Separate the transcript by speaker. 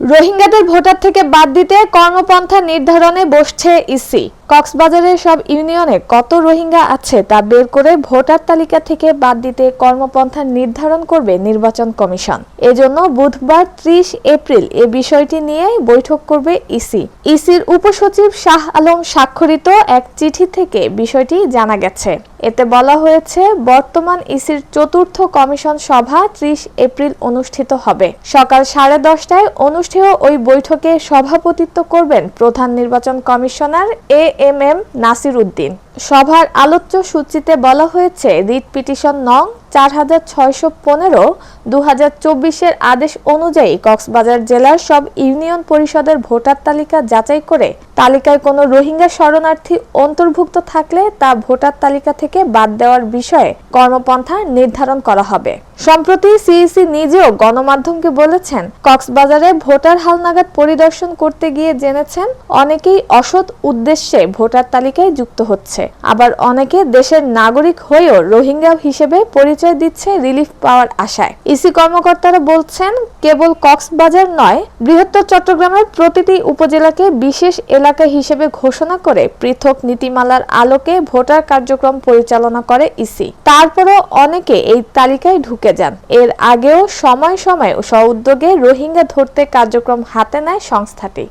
Speaker 1: রোহিঙ্গাদের ভোটার থেকে বাদ দিতে কর্মপন্থা নির্ধারণে বসছে ইসি। কক্সবাজারের সব ইউনিয়নে কত রোহিঙ্গা আছে তা বের করে ভোটার তালিকা থেকে বাদ দিতে কর্মপন্থা নির্ধারণ করবে নির্বাচন কমিশন। এজন্য বুধবার ত্রিশ এপ্রিল এ বিষয়টি নিয়ে বৈঠক করবে ইসি। ইসির উপসচিব শাহ আলম স্বাক্ষরিত এক চিঠি থেকে বিষয়টি জানা গেছে। এতে বলা হয়েছে, বর্তমান ইসির চতুর্থ কমিশন সভা ত্রিশ এপ্রিল অনুষ্ঠিত হবে। সকাল সাড়ে দশটায় অনুষ্ঠেয় ওই বৈঠকে সভাপতিত্ব করবেন প্রধান নির্বাচন commissioner A M M Nasir Uddin সভার আলোচ্য সূচিতে বলা হয়েছে রিট পিটিশন নং চার হাজার ছয়শো আদেশ অনুযায়ী কক্সবাজার জেলার সব ইউনিয়ন পরিষদের ভোটার তালিকা যাচাই করে তালিকায় কোনো রোহিঙ্গা শরণার্থী অন্তর্ভুক্ত থাকলে তা ভোটার তালিকা থেকে বাদ দেওয়ার বিষয়ে কর্মপন্থা নির্ধারণ করা হবে। সম্প্রতি সিইসি নিজেও গণমাধ্যমকে বলেছেন, কক্সবাজারে ভোটার হালনাগাদ পরিদর্শন করতে গিয়ে জেনেছেন, অনেকেই অসৎ উদ্দেশ্যে ভোটার তালিকায় যুক্ত হচ্ছে। আবার অনেকে দেশের নাগরিক হয়েও রোহিঙ্গা হিসেবে পরিচয় দিচ্ছে রিলিফ পাওয়ার আশায়। ইসি কর্মকর্তারা বলছেন, কেবল কক্সবাজার নয়, বৃহত্তর চট্টগ্রামের প্রতিটি উপজেলাকে বিশেষ এলাকা হিসেবে ঘোষণা করে পৃথক নীতিমালার আলোকে ভোটার কার্যক্রম পরিচালনা করে ইসি। তারপরও অনেকে এই তালিকায় ঢুকে যান। এর আগেও সময় সময় স্ব উদ্যোগে রোহিঙ্গা ধরতে কার্যক্রম হাতে নেয় সংস্থাটি।